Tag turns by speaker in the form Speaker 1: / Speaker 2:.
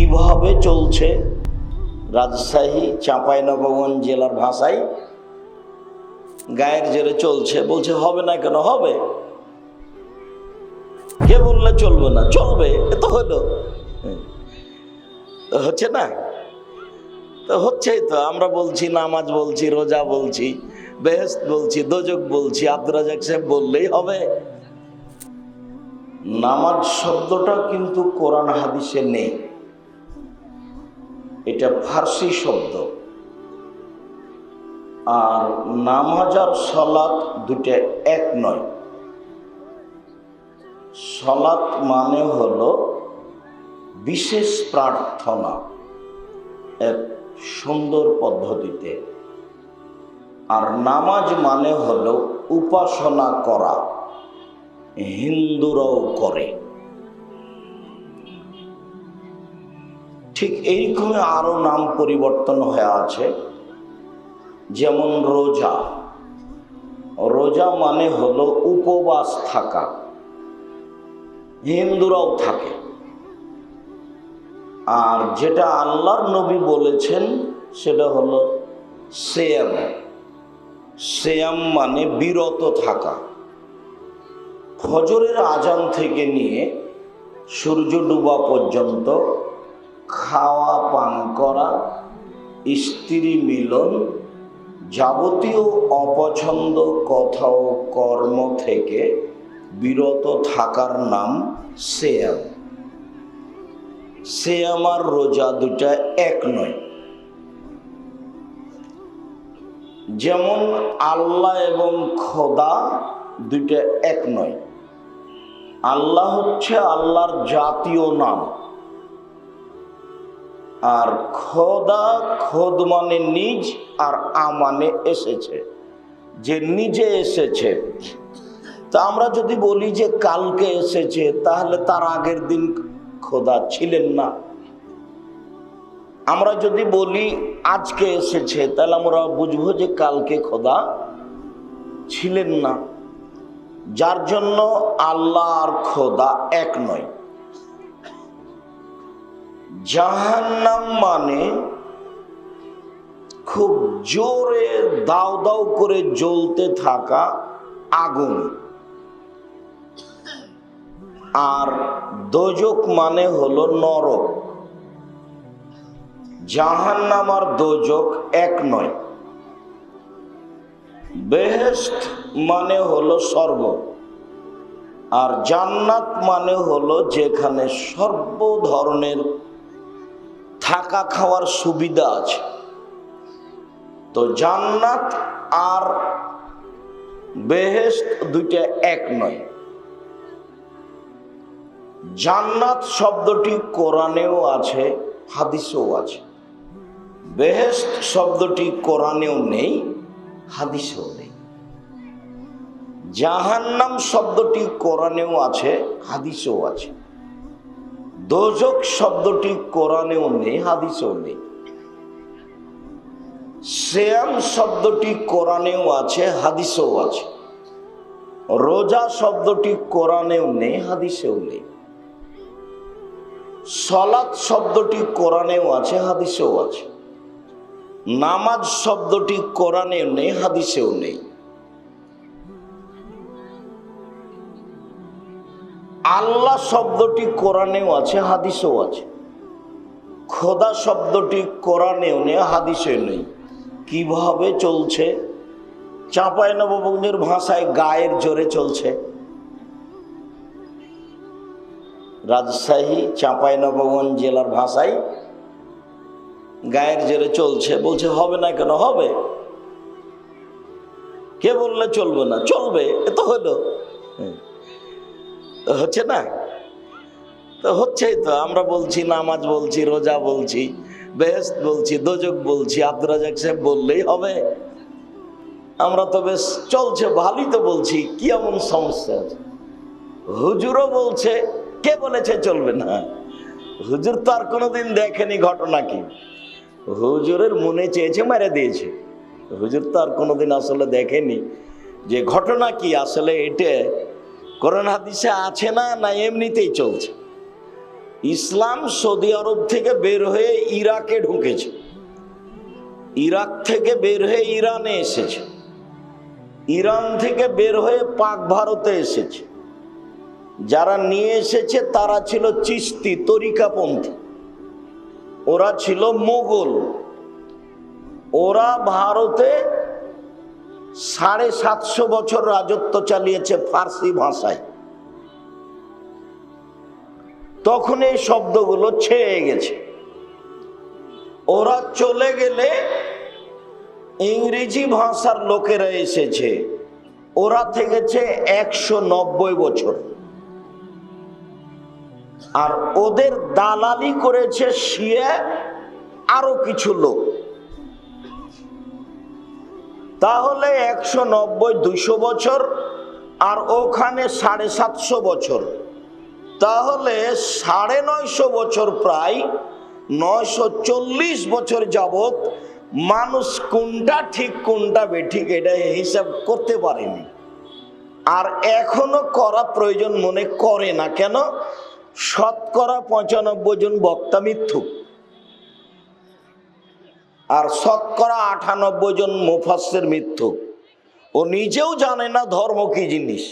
Speaker 1: কীভাবে চলছে? রাজশাহী, চাঁপাইনবাবগঞ্জ জেলার ভাষায় গায়ের জোরে চলছে। বলছে, হবে না কেন? হবে। কে বললে চলবে না? চলবে, এ তো হলো। হচ্ছে না? তো হচ্ছেই তো। আমরা বলছি, নামাজ বলছি, রোজা বলছি বেহেস্ত বলছি, দোজক বলছি, আব্দুর রাজাক সাহেব বললেই হবে। নামাজ শব্দটা কিন্তু কোরআন হাদিসে নেই। এটা ফার্সি শব্দ। আর নামাজ আর সলাৎ দুটা এক নয়। সলাৎ মানে হল বিশেষ প্রার্থনা, এক সুন্দর পদ্ধতিতে। আর নামাজ মানে হল উপাসনা করা, হিন্দুরাও করে। ঠিক এইরকমই আরও নাম পরিবর্তন হয়ে আছে। যেমন রোজা। রোজা মানে হলো উপবাস থাকা। হিন্দুরাও থাকে। আর যেটা আল্লাহর নবী বলেছেন, সেটা হলো সেয়াম। সেয়াম মানে বিরত থাকা। ফজরের আজান থেকে নিয়ে সূর্য ডুবা পর্যন্ত খাওয়া, পান করা, স্ত্রী মিলন যাবতীয় অপছন্দ কথা ও কর্ম থেকে বিরত থাকার নাম সেয়াম সেয়াম আর রোজা দুটা এক নয়। যেমন আল্লাহ এবং খোদা দুইটা এক নয়। আল্লাহ হচ্ছে আল্লাহর জাতীয় নাম। আর খোদা খোদ মানে নিজ আর আ মানে এসেছে। যে নিজে এসেছে। তা আমরা যদি বলি যে কালকে এসেছে, তাহলে তার আগের দিন খোদা ছিলেন না। আমরা যদি বলি আজকে এসেছে, তাহলে আমরা বুঝব যে কালকে খোদা ছিলেন না। যার জন্য আল্লাহ আর খোদা এক নয়। জাহান্নাম মানে খুব জোরে দাও দাও করে জ্বলতে থাকা আগুন। আর দোজক মানে হলো নরক। জাহান্নাম আর দোজক এক নয়। বেহেস্ট মানে হলো স্বর্গ। আর জান্নাত মানে হলো যেখানে সর্ব ধরনের থাকা খাওয়ার সুবিধা আছে। তো জান্নাত আর বেহেস্ট দুইটা এক নয়। জান্নাত শব্দটি কোরআনেও আছে, হাদিসেও আছে। বেহেস্ট শব্দটি কোরআনেও নেই, হাদিসেও নেই। জাহান্নাম শব্দটি কোরআনেও আছে, হাদিসেও আছে। দোজক শব্দটি কোরআনেও নেই, হাদিসেও নেই। শ্যাম শব্দটি কোরআনেও আছে, হাদিসেও আছে। রোজা শব্দটি কোরআনেও নেই, হাদিসেও নেই। সলাৎ শব্দটি কোরআনেও আছে, হাদিসেও আছে। নামাজ শব্দটি কোরআনেও নেই, হাদিসেও নেই। আল্লাহ শব্দটি কোরআনেও আছে, হাদিসেও আছে। খোদা শব্দটি কোরআনেও নেই হাদিসেও নেই। কীভাবে চলছে? চাঁপাই নবগঞ্জের ভাষায় গায়ের জোরে চলছে। রাজশাহী, চাঁপাই নবগঞ্জ জেলার ভাষায় গায়ের জোরে চলছে। বলছে, হবে না কেন? হবে। কে বললে চলবে না? চলবে, এ তো হলো। হ্যাঁ। হচ্ছে না? তো হচ্ছেই তো, আমরা বলছি নামাজ বলছি, রোজা বলছি বেহেস্ত বলছি, দোজক বলছি রাজাক সাহেব বললেই হবে। আমরা তো বেশ চলছে, ভালোই তো বলছি, কি এমন সমস্যা? আছে হুজুরও বলছে, কে বলেছে চলবে না? হুজুর তো আর কোনোদিন দেখেনি ঘটনা কি? হুজুরের মনে চেয়েছে, মেরে দিয়েছে। হুজুর তো আর কোনোদিন আসলে দেখেনি যে ঘটনা কি, আসলে এটা করোনা হাদিসে আছে না? না, এমনিতেই চলছে। ইসলাম সৌদি আরব থেকে বের হয়ে ইরাকে ঢুকেছে। ইরাক থেকে বের হয়ে ইরানে এসেছে। ইরান থেকে বের হয়ে পাক ভারতে এসেছে। যারা নিয়ে এসেছে, তারা ছিল চিস্তি, তরিকাপন্থী। ওরা ছিল মোগল। ওরা ভারতে সাড়ে সাতশো বছর রাজত্ব চালিয়েছে ফার্সি ভাষায়। তখন এই শব্দগুলো ছেয়ে গেছে। ওরা চলে গেলে ইংরেজি ভাষার লোকেরা এসেছে। ওরা থেকেছে একশো নব্বই বছর। আর ওদের দালালি করেছে শিয়া আরও কিছু লোক। তাহলে একশো নব্বই দুশো বছর আর ওখানে সাড়ে সাতশো বছর। তাহলে সাড়ে নয়শো বছর প্রায় নয়শো চল্লিশ বছর যাবত মানুষ কোনটা ঠিক, কোনটা বেঠিক এটা হিসাব করতে পারেনি। আর এখনও করা প্রয়োজন মনে করে না। কেন? শতকরা পঁচানব্বই জন বক্তা মিথ্যুক। আর শতকরা আটানব্বই জন মুফাসের মৃত্যু। ও নিজেও জানে না ধর্ম কি জিনিস।